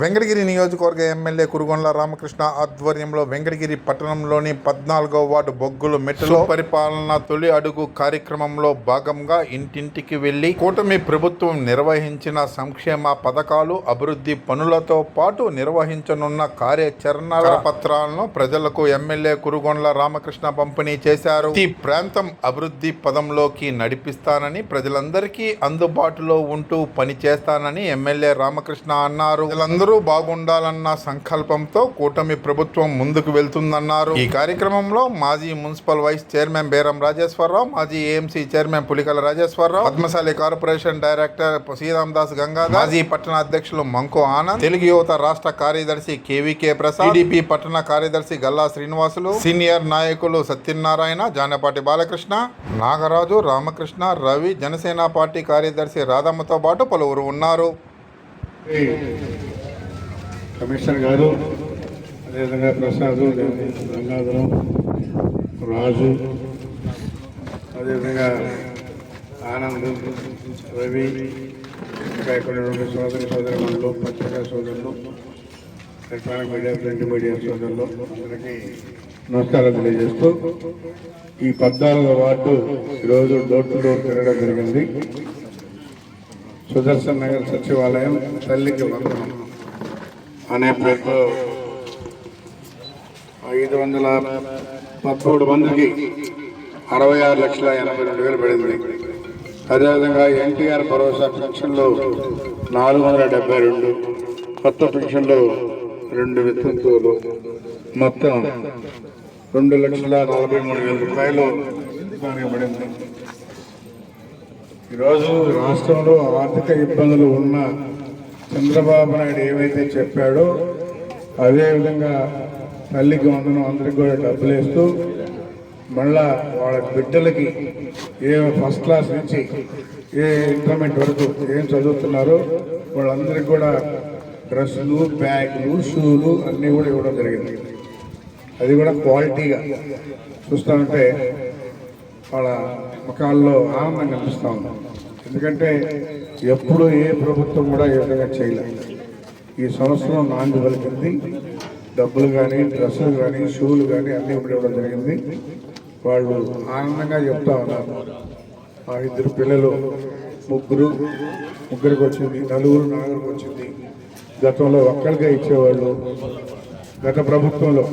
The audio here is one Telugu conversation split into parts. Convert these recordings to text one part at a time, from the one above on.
Venkatagiri నియోజకవర్గ ఎమ్మెల్యే కురుగొండ్ల రామకృష్ణ ఆధ్వర్యంలో వెంకటగిరి పట్టణంలోని పద్నాలుగో వార్డు బొగ్గులు మెట్టులో పరిపాలన తొలి అడుగు కార్యక్రమంలో భాగంగా ఇంటింటికి వెళ్ళి కూటమి ప్రభుత్వం నిర్వహించిన సంక్షేమ పథకాలు అభివృద్ధి పనులతో పాటు నిర్వహించనున్న కార్యాచరణ పత్రాలను ప్రజలకు ఎమ్మెల్యే కురుగొండ్ల రామకృష్ణ పంపిణీ చేశారు. ఈ ప్రాంతం అభివృద్ధి పదంలోకి నడిపిస్తానని ప్రజలందరికీ అందుబాటులో ఉంటూ పనిచేస్తానని ఎమ్మెల్యే రామకృష్ణ అన్నారు. అందరూ బాగుండాలన్న సంకల్పంతో కూటమి ప్రభుత్వం ముందుకు వెళ్తుందన్నారు. ఈ కార్యక్రమంలో మాజీ municipal vice chairman Beram Rajeshwararao మాజీ AMC chairman Pulikala Rajeshwararao Padmasali corporation director Sriram Das Gangadhar మాజీ పట్టణ అధ్యక్షులు మంకు ఆనంద్ తెలుగు యువత రాష్ట్ర కార్యదర్శి కేవీకే ప్రసాద్ టీడీపీ పట్టణ కార్యదర్శి గల్లా శ్రీనివాసులు సీనియర్ నాయకులు సత్యనారాయణ జానపాటి బాలకృష్ణ నాగరాజు రామకృష్ణ రవి జనసేన పార్టీ కార్యదర్శి రాధమ్మతో పాటు పలువురు ఉన్నారు. కమిషనర్ గారు అదేవిధంగా ప్రసాద్ గంగాధరం రాజు అదేవిధంగా ఆనంద్ రవి ఇంకా ఇక్కడ రెండు సోదరి సోదరులు పత్రికా సోదరులు ఎలక్ట్రానిక్ మీడియా ప్రింట్ మీడియా సోదరులు అందరికీ నమస్కారం తెలియజేస్తూ ఈ పద్నాలుగో వార్డు ఈరోజు డోర్ టు డోర్ తిరగడం జరిగింది. సుదర్శన్ నగర్ సచివాలయం తల్లికి వందనం. అనే పేరుతో ఐదు వందల పదమూడు మందికి అరవై ఆరు లక్షల ఎనభై రెండు వేలు పడింది. అదేవిధంగా ఎన్టీఆర్ భరోసా పెన్షన్లు నాలుగు వందల డెబ్బై రెండు కొత్త పెన్షన్లు రెండు వితంతువులు మొత్తం రెండు లక్షల నలభై మూడు వేల రూపాయలు పడింది. ఈరోజు రాష్ట్రంలో ఆర్థిక ఇబ్బందులు ఉన్న చంద్రబాబు నాయుడు ఏమైతే చెప్పాడో అదే విధంగా తల్లికి వందనం అందరికి కూడా డబ్బులు వేస్తూ మళ్ళా వాళ్ళ బిడ్డలకి ఏ ఫస్ట్ క్లాస్ నుంచి ఏ ఇంటర్మీడియట్ వరకు ఏం చదువుతున్నారో వాళ్ళందరికీ కూడా డ్రెస్సులు బ్యాగులు షూలు అన్నీ కూడా ఇవ్వడం జరిగింది. అది కూడా క్వాలిటీగా చూస్తామంటే వాళ్ళ ముఖాల్లో ఆనందం కనిపిస్తూ ఉంది. ఎందుకంటే ఎప్పుడు ఏ ప్రభుత్వం కూడా ఏ విధంగా చేయలేదు ఈ సంవత్సరం నాంది పలికింది. డబ్బులు కానీ డ్రెస్సులు కానీ షూలు కానీ అన్నీ ఇప్పుడు ఇవ్వడం జరిగింది. వాళ్ళు ఆనందంగా చెప్తా ఉన్నారు. ఆ ఇద్దరు పిల్లలు ముగ్గురు ముగ్గురికి వచ్చింది నలుగురు నాలుగురికి వచ్చింది. గతంలో ఒక్కరిగా ఇచ్చేవాళ్ళు. గత ప్రభుత్వంలో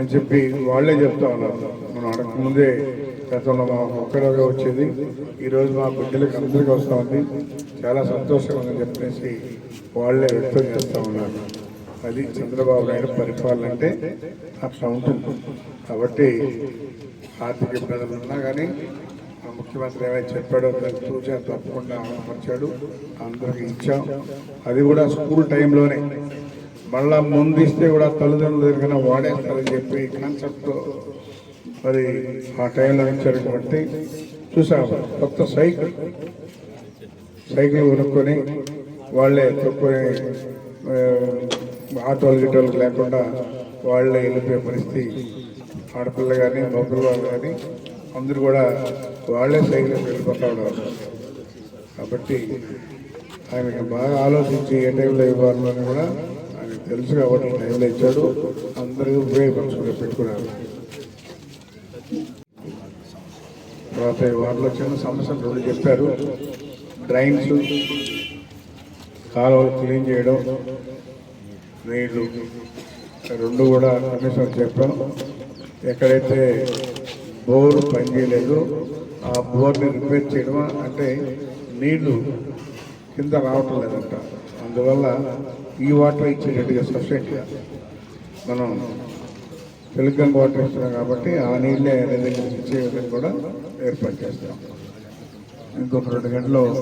అని చెప్పి వాళ్ళే చెప్తా ఉన్నారు. మనం అడగక ముందే గతంలో మా ఒక్కరిగా వచ్చేది. ఈరోజు మా బిడ్డలకి అందరికీ వస్తూ ఉంది. చాలా సంతోషంగా ఉందని చెప్పేసి వాళ్ళే వ్యక్తం చేస్తూ ఉన్నారు. అది చంద్రబాబు నాయుడు పరిపాలన అంటే అట్లా ఉంటుంది కాబట్టి ఆర్థిక ఇబ్బందులు ఉన్నా కానీ ఆ ముఖ్యమంత్రి ఏమైనా చెప్పాడో దాన్ని తూచా తప్పకుండా అమలుపరిచాడు అందరికీ ఇచ్చాం. అది కూడా స్కూల్ టైంలోనే. మళ్ళా ముందిస్తే కూడా తల్లిదండ్రుల దగ్గర వాడేస్తారని చెప్పి కాన్సెప్ట్తో మరి ఆ టైంలో ఇచ్చారు కాబట్టి చూసాము కొత్త సైకిల్. సైకిల్ కొనుక్కొని వాళ్ళే తొక్కుని ఆటోలు గిటోలు లేకుండా వాళ్ళే వెళ్ళిపోయే పరిస్థితి. ఆడపిల్ల కానీ మగపిల్లలు కానీ అందరూ కూడా వాళ్ళే సైకిల్ వెళ్ళిపోతా ఉన్నారు. కాబట్టి ఆయనకి బాగా ఆలోచించి ఏ టైంలో ఇవ్వాలని కూడా తెలుసు కాబట్టి ఆయన ఇచ్చాడు. అందరూ ఉపయోగపరచుకుని పెట్టుకున్నారు. తర్వాత వాటిలో చిన్న సమస్యలు రెండు చెప్పారు. డ్రైన్స్ కాలువలు క్లీన్ చేయడం నీళ్ళు రెండు కూడా కమిషన్ చెప్పాం. ఎక్కడైతే బోర్ పనిచేయలేదు ఆ బోర్ని రిపేర్ చేయడం అంటే నీళ్ళు కింద రావటం లేదంట. అందువల్ల ఈ వాటర్ ఇచ్చేటట్టుగా సబ్సిడీగా మనం తెలుగు వాటర్ ఇస్తున్నాం కాబట్టి ఆ నీళ్ళే అనేది ఇచ్చే విధంగా కూడా ఏర్పాటు చేస్తాం. ఇంకొక రెండు గంటలు ఒక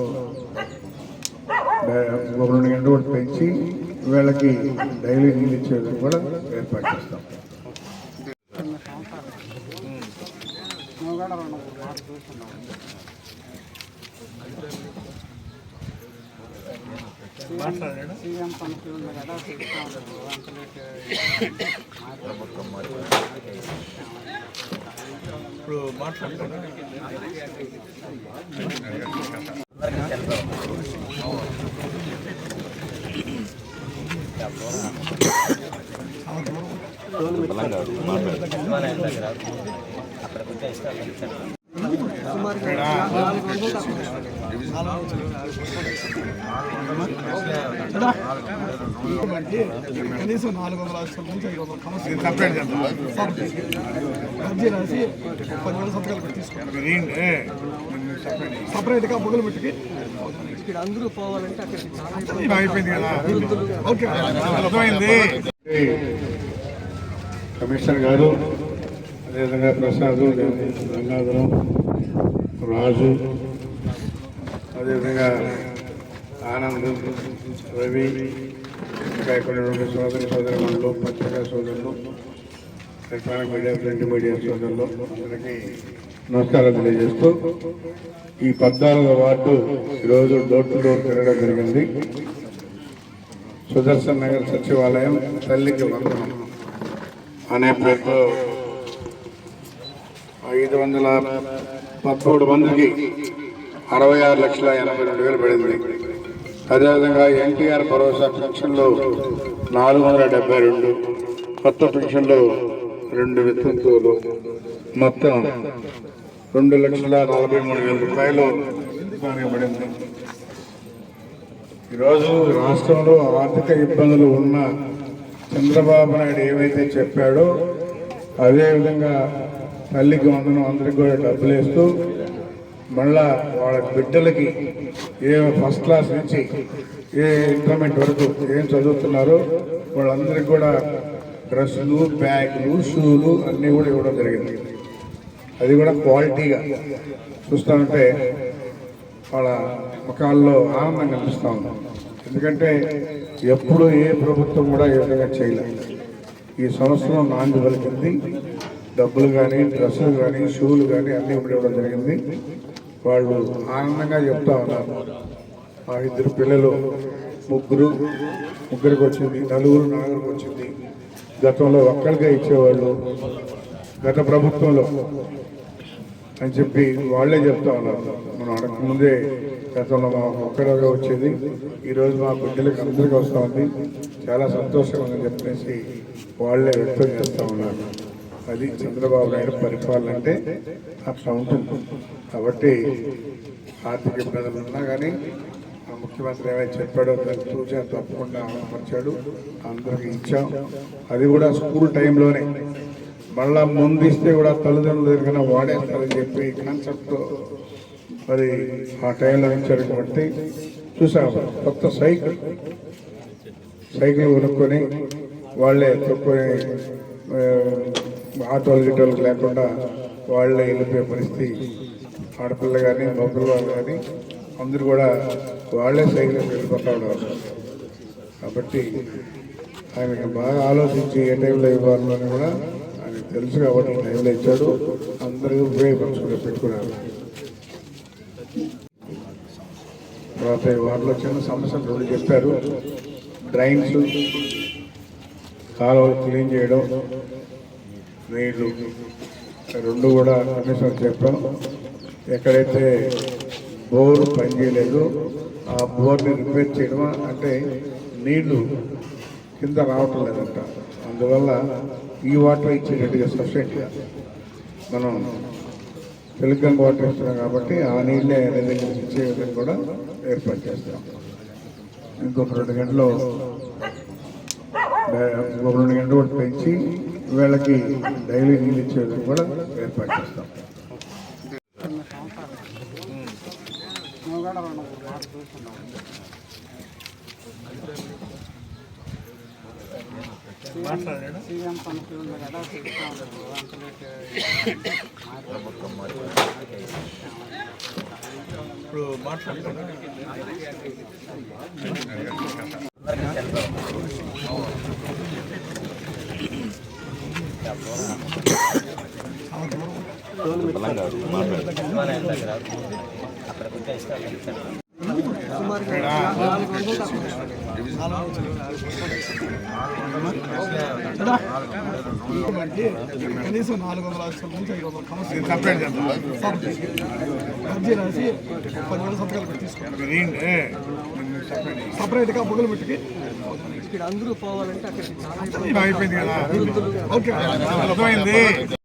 ఇంకొక రెండు గంటలు కూడా పెంచి వీళ్ళకి డైలీ నీళ్ళు ఇచ్చే విధంగా కూడా ఏర్పాటు చేస్తాం. సీఎం పనికి ఉంది కదా చెప్తా కనీసం నాలుగు వందల నుంచి ఐదు రాసి సంతకాలు తీసుకోండి. సపరేట్గా మొదలు పెట్టుకి ఇక్కడ అందరూ పోవాలంటే అక్కడ అయిపోయింది కదా. ఓకే. అర్థమైంది? కమిషనర్ గారు అదేవిధంగా ప్రసాద్ గంగాధరం రాజు అదేవిధంగా ఆనందం రవి ఇంకా ఇక్కడ రెండు సోదరి సోదరులు పత్రికా సోదరులు ఎలక్ట్రానిక్ మీడియా ప్రింట్ మీడియా సోదరులు అందరికీ నమస్కారం తెలియజేస్తూ ఈ పద్నాలుగో వార్డు ఈరోజు డోర్ టు డోర్ తిరగడం జరిగింది. సుదర్శన్ నగర్ సచివాలయం తల్లికి వందనం. అనే పేరుతో ఐదు వందల పదమూడు మందికి అరవై ఆరు లక్షల ఎనభై రెండు వేలు పడింది. అదేవిధంగా ఎన్టీఆర్ భరోసా పెన్షన్లు నాలుగు వందల డెబ్బై రెండు కొత్త పెన్షన్లు రెండు వితంతువులు. మొత్తం రెండు లక్షల నలభై మూడు వేల రూపాయలు పడింది. ఈరోజు రాష్ట్రంలో ఆర్థిక ఇబ్బందులు ఉన్న చంద్రబాబు నాయుడు ఏమైతే చెప్పాడో అదేవిధంగా తల్లికి వందనం అందరికి కూడా డబ్బులు వేస్తూ మళ్ళా వాళ్ళ బిడ్డలకి ఏ ఫస్ట్ క్లాస్ నుంచి ఏ ఇంటర్మీడియట్ వరకు ఏం చదువుతున్నారో వాళ్ళందరికీ కూడా డ్రెస్సులు బ్యాగులు షూలు అన్నీ కూడా ఇవ్వడం జరిగింది. అది కూడా క్వాలిటీగా. చూస్తామంటే వాళ్ళ ముఖాల్లో ఆనందం కనిపిస్తూ ఉంది. ఎందుకంటే ఎప్పుడు ఏ ప్రభుత్వం కూడా ఈ విధంగా చేయలేదు ఈ సంవత్సరం నాంది పలికింది డబ్బులు కానీ డ్రెస్సులు కానీ షూలు కానీ అన్నీ ఇప్పుడు ఇవ్వడం జరిగింది. వాళ్ళు ఆనందంగా చెప్తా ఉన్నారు. ఆ ఇద్దరు పిల్లలు ముగ్గురు ముగ్గురికి వచ్చింది నలుగురు నలుగురికి వచ్చింది. గతంలో ఒక్కరిగా ఇచ్చేవాళ్ళు గత ప్రభుత్వంలో అని చెప్పి వాళ్ళే చెప్తా ఉన్నారు. మనం అడగక ముందే గతంలో మాకు ఒక్కరిగా వచ్చేది. ఈరోజు మా బిడ్డలకి అందరికీ వస్తూ ఉంది. చాలా సంతోషంగా చెప్పేసి వాళ్ళే వ్యక్తం చేస్తూ ఉన్నారు. అది చంద్రబాబు నాయుడు పరిపాలన అంటే అట్లా ఉంటుంది. కాబట్టి ఆర్థిక ఇబ్బందులు ఉన్నా కానీ ఆ ముఖ్యమంత్రి ఏమైనా చెప్పాడో దాన్ని తూచా తప్పకుండా అమలుపరిచాడు. అందరికి ఇచ్చాం. అది కూడా స్కూల్ టైంలోనే. మళ్ళా ముందు ఇస్తే కూడా తల్లిదండ్రుల దగ్గర వాడేస్తారని చెప్పి కాన్సెప్ట్ మరి ఆ టైంలో ఇచ్చారు కాబట్టి చూసాం కొత్త సైకిల్. సైకిల్ కొనుక్కొని వాళ్ళే తక్కువ ఆటోలు గిటోలు లేకుండా వాళ్ళే వెళ్ళిపోయే పరిస్థితి. ఆడపిల్ల కానీ మగపిల్ల వాళ్ళు కానీ అందరూ కూడా వాళ్ళే సైకిల్ వెళ్ళిపోతా ఉన్నారు. కాబట్టి ఆయన బాగా ఆలోచించి ఏ టైంలో ఇవ్వాలని కూడా ఆయన తెలుసు కాబట్టి టైంలో ఇచ్చాడు. అందరూ ఉపయోగపరచుకుని పెట్టుకున్నారు తర్వాత వారిలో చిన్న సమస్యలు రెండు చెప్పారు. డ్రైన్స్ కాలువలు క్లీన్ చేయడం నీళ్ళు రెండు కూడా కమిషన్ చెప్పాం. ఎక్కడైతే బోర్ పనిచేయలేదు ఆ బోర్ని రిపేర్ చేయడమా అంటే నీళ్ళు కింద రావటం లేదంట. అందువల్ల ఈ వాటర్ ఇచ్చేటట్టుగా సబ్సిడీగా మనం తెలుగు వాటర్ ఇస్తున్నాం కాబట్టి ఆ నీళ్ళే అనే దగ్గర ఇచ్చే విధంగా కూడా ఏర్పాటు చేస్తాం. ఇంకొక రెండు గంటలు ఒక ఇంకొక రెండు గంటలు కూడా పెంచి వీళ్ళకి డైలీ నీళ్ళు ఇచ్చే కూడా ఏర్పాటు చేస్తాం. సీఎం పనికి ఉంది కదా చెప్తా నాలుగు వందల మనకి కనీసం నాలుగు వందల లక్షల నుంచి ఐదు వందల సపరేట్ అర్జీ రాసి పదివేల సంతకాలు పెట్టి తీసుకోండి సపరేట్గా బొగ్గులు పెట్టుకి ఇక్కడ అందరూ పోవాలంటే అక్కడ అయిపోయింది కదా ఓకే అర్థమైంది